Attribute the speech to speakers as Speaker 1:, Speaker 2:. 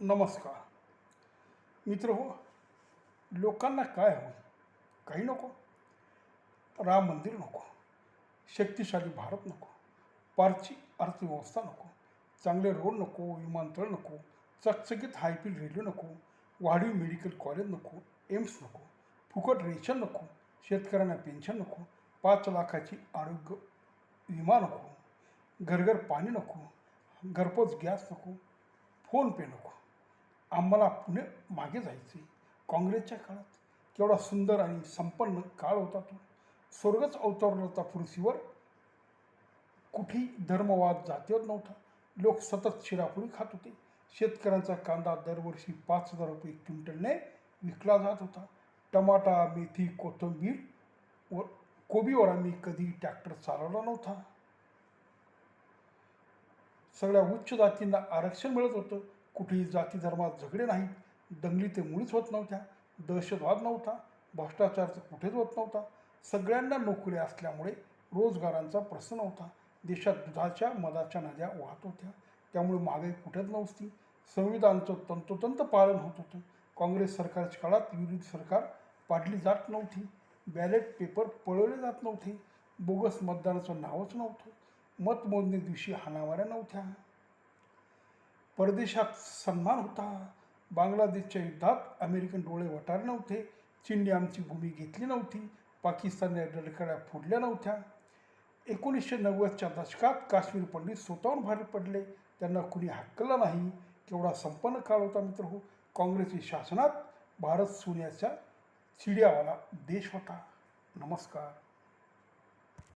Speaker 1: नमस्कार. मित्र हो लोकांना काय हवं? काही नको? राम मंदिर नको. शक्तिशाली भारत नको. पारची अर्थव्यवस्था नको. चांगले रोड नको विमानतळ नको. चकचकीत हायपीड रेल्वे नको. वाढीव मेडिकल कॉलेज नको. एम्स नको. फुकट रेशन नको. शेतकऱ्यांना पेन्शन नको. पाच लाखाची आरोग्य विमा नको. घरघर पाणी नको. घरपोच गॅस नको. फोनपे नको. आम्हाला पुणे मागे जायचे काँग्रेसच्या काळात केवढा सुंदर आणि संपन्न काळ होता तो. स्वर्गच अवतरला होता पृथ्वीवर. कुठेही धर्मवाद जातीवर नव्हता. लोक सतत शिरापुरी खात होते. शेतकऱ्यांचा कांदा दरवर्षी पाच हजार रुपये क्विंटलने विकला जात होता. टमाटा मेथी कोथिंबीर व कोबीवर आम्ही कधी ट्रॅक्टर चालवला नव्हता. सगळ्या उच्च जातींना आरक्षण मिळत होतं. कुठेही जाती धर्मात झगडे नाहीत. दंगली ते मुळीच होत नव्हत्या. दहशतवाद नव्हता. भ्रष्टाचार तर कुठेच होत नव्हता. सगळ्यांना नोकऱ्या असल्यामुळे रोजगारांचा प्रश्न नव्हता. देशात दुधाच्या मधाच्या नद्या वाहत होत्या. त्यामुळे महागाई कुठेच नव्हती. संविधानाचं तंतोतंत पालन होत होतं. काँग्रेस सरकारच्या काळात विरोधी सरकार पाडली जात नव्हती. बॅलेट पेपर पळवले जात नव्हते. बोगस मतदानाचं नावच नव्हतं. मतमोजणी दिवशी हाणामाऱ्या नव्हत्या. परदेशात सन्मान होता. बांगलादेशच्या युद्धात अमेरिकन डोळे वटार नव्हते. चीनने आमची भूमी घेतली नव्हती. पाकिस्तानने डलकड्या फोडल्या नव्हत्या. एकोणीसशे नव्वदच्या दशकात काश्मीर पंडित स्वतःहून बाहेर पडले. त्यांना कुणी हक्कला नाही. केवढा संपन्न काळ होता मित्र हो. काँग्रेसच्या शासनात भारत सोन्याच्या चिड्यावाला देश होता. नमस्कार.